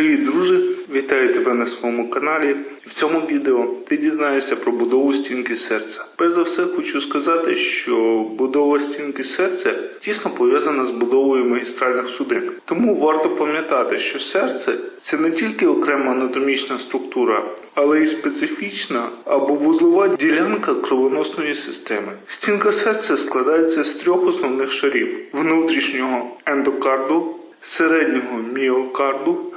Привіт, друже! Вітаю тебе на своєму каналі. В цьому відео ти дізнаєшся про будову стінки серця. Перш за все, хочу сказати, що будова стінки серця тісно пов'язана з будовою магістральних судин. Тому варто пам'ятати, що серце це не тільки окрема анатомічна структура, але й специфічна або вузлова ділянка кровоносної системи. Стінка серця складається з трьох основних шарів: внутрішнього ендокарду, середнього міокарду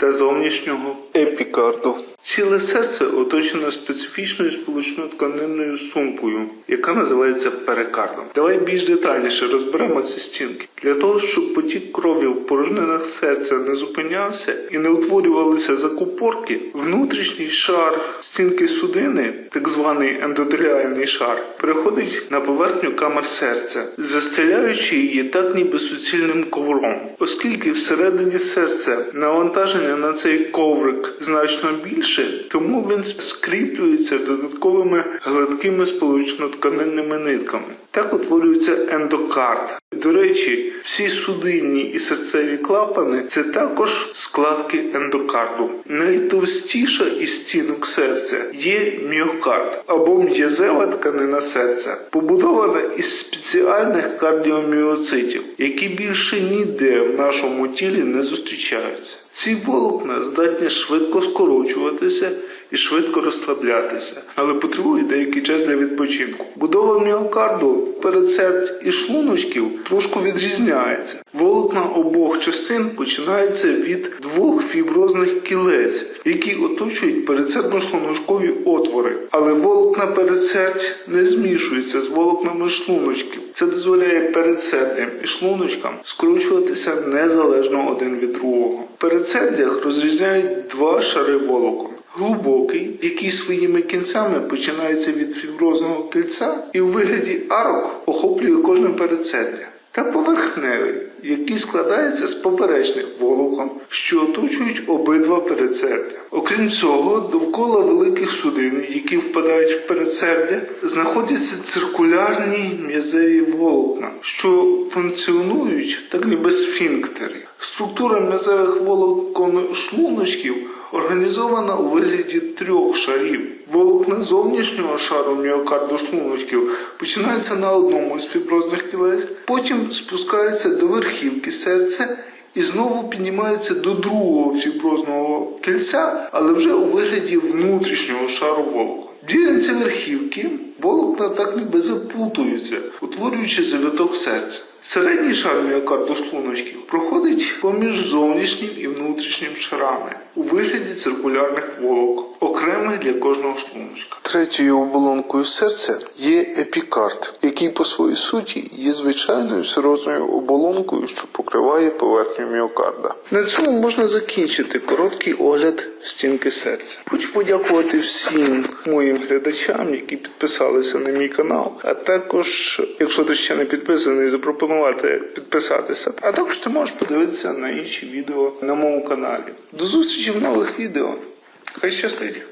та зовнішнього епікарду. Ціле серце оточено специфічною сполучною тканинною сумкою, яка називається перикардом. Давай більш детальніше розберемо ці стінки. Для того, щоб потік крові в порожнинах серця не зупинявся і не утворювалися закупорки, внутрішній шар стінки судини, так званий ендотеліальний шар, переходить на поверхню камер серця, застеляючи її так ніби суцільним ковром. Оскільки всередині серця навантаження на цей коврик значно більше, тому він скріплюється додатковими гладкими сполучно-тканинними нитками. Так утворюється ендокард. До речі, всі судинні і серцеві клапани це також складки ендокарду. Найтовстіша із стінок серця є міокард або м'язева тканина серця, побудована із спеціальних кардіоміоцитів, які більше ніде в нашому тілі не зустрічаються. Ці волокна здатні швидко скорочуватися і швидко розслаблятися, але потребують деякий час для відпочинку. Будова міокарду, передсердь і шлуночків трошки відрізняється. Волокна обох частин починаються від двох фіброзних кілець, які оточують передсердно-шлуночкові отвори. Але волокна передсердь не змішуються з волокнами шлуночків. Це дозволяє передсердям і шлуночкам скручуватися незалежно один від другого. В передсердях розрізняють два шари волокон. Глибокий, який своїми кінцями починається від фіброзного кільця і у вигляді арок охоплює кожне передсердя. Та поверхневий, який складається з поперечних волокон, що оточують обидва передсердя. Окрім цього, довкола великих судин, які впадають в передсердя, знаходяться циркулярні м'язеві волокна, що функціонують так ніби сфінктери. Структура м'язевих волокон шлуночків організована у вигляді трьох шарів. Волокна зовнішнього шару міокарду шлуночків починаються на одному із фіброзних кілець, потім спускаються до верхівки серця і знову піднімаються до другого фіброзного кільця, але вже у вигляді внутрішнього шару волокон. В ділянці верхівки волокна так ніби запутуються, утворюючи завиток серця. Середній шар міокарду шлуночків проходить поміж зовнішнім і внутрішнім шарами у вигляді циркулярних волокон, окремих для кожного шлуночка. Третьою оболонкою серця є епікард, який по своїй суті є звичайною серозною оболонкою, що покриває поверхню міокарда. На цьому можна закінчити короткий огляд стінки серця. Хочу подякувати всім моїм глядачам, які підписалися на мій канал. А також, якщо ти ще не підписаний, запропонувати підписатися. А також ти можеш подивитися на інші відео на моєму каналі. До зустрічі в нових відео. Хай щастить!